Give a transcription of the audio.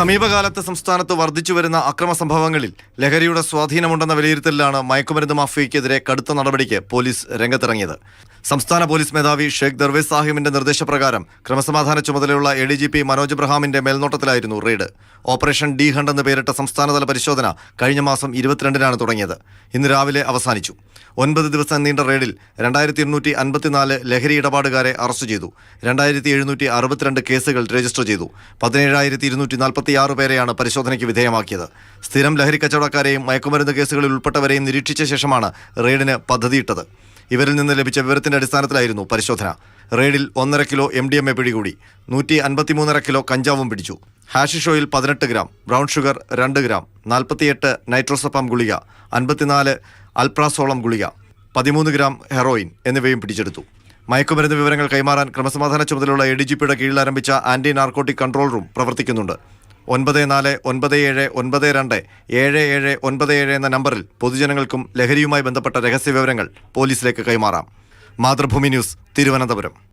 സമീപകാലത്ത് സംസ്ഥാനത്ത് വർദ്ധിച്ചുവരുന്ന അക്രമ സംഭവങ്ങളിൽ ലഹരിയുടെ സ്വാധീനമുണ്ടെന്ന വിലയിരുത്തലിലാണ് മയക്കുമരുന്ന് മാഫിയയ്ക്കെതിരെ കടുത്ത നടപടിക്ക് പോലീസ് രംഗത്തിറങ്ങിയത്. സംസ്ഥാന പോലീസ് മേധാവി ഷെയ്ഖ് ദർവേസ് സാഹിബിന്റെ നിർദ്ദേശപ്രകാരം ക്രമസമാധാന ചുമതലയുള്ള A D G P Manoj ബ്രഹാമിന്റെ മേൽനോട്ടത്തിലായിരുന്നു റെയ്ഡ്. ഓപ്പറേഷൻ ഡി ഹണ്ട് എന്ന് പേരിട്ട സംസ്ഥാനതല പരിശോധന കഴിഞ്ഞ മാസം ഇരുപത്തിരണ്ടിനാണ് തുടങ്ങിയത്. ഇന്ന് രാവിലെ അവസാനിച്ചു. ഒൻപത് ദിവസം നീണ്ട റെയ്ഡിൽ രണ്ടായിരത്തി എണ്ണൂറ്റി അൻപത്തിനാല് ലഹരി ഇടപാടുകാരെ അറസ്റ്റ് ചെയ്തു. രണ്ടായിരത്തി എഴുന്നൂറ്റി അറുപത്തിരണ്ട് കേസുകൾ രജിസ്റ്റർ ചെയ്തു. പതിനേഴായിരത്തി ഇരുന്നൂറ്റി നാൽപ്പത്തിയാറ് പേരെയാണ് പരിശോധനയ്ക്ക് വിധേയമാക്കിയത്. സ്ഥിരം ലഹരി കച്ചവടക്കാരെയും മയക്കുമരുന്ന് കേസുകളിൽ ഉൾപ്പെട്ടവരെയും നിരീക്ഷിച്ച ശേഷമാണ് റെയ്ഡിന് പദ്ധതിയിട്ടത്. ഇവരിൽ നിന്ന് ലഭിച്ച വിവരത്തിന്റെ അടിസ്ഥാനത്തിലായിരുന്നു പരിശോധന. റെയ്ഡിൽ ഒന്നര kilo M D M A പിടികൂടി. നൂറ്റി അൻപത്തിമൂന്നര കിലോ കഞ്ചാവും പിടിച്ചു. ഹാഷിഷോയിൽ പതിനെട്ട് ഗ്രാം ബ്രൗൺ ഷുഗർ രണ്ട് ഗ്രാം നാൽപ്പത്തിയെട്ട് നൈട്രോസപ്പാം ഗുളിക അൻപത്തിനാല് അൽപ്രാസോളം ഗുളിക പതിമൂന്ന് ഗ്രാം ഹെറോയിൻ എന്നിവയും പിടിച്ചെടുത്തു. മയക്കുമരുന്ന് വിവരങ്ങൾ കൈമാറാൻ ക്രമസമാധാന ചുമതലയുള്ള എ ഡി ജി പിയുടെ കീഴിൽ ആരംഭിച്ച ആന്റി നാർക്കോട്ടിക് കൺട്രോൾ റൂം പ്രവർത്തിക്കുന്നുണ്ട്. ഒൻപത് നാല് ഒൻപത് ഏഴ് ഒൻപത് രണ്ട് ഏഴ് ഏഴ് ഒൻപത് ഏഴ് എന്ന നമ്പറിൽ പൊതുജനങ്ങൾക്കും ലഹരിയുമായി ബന്ധപ്പെട്ട രഹസ്യ വിവരങ്ങൾ പോലീസിലേക്ക് കൈമാറാം. മാതൃഭൂമി ന്യൂസ് തിരുവനന്തപുരം.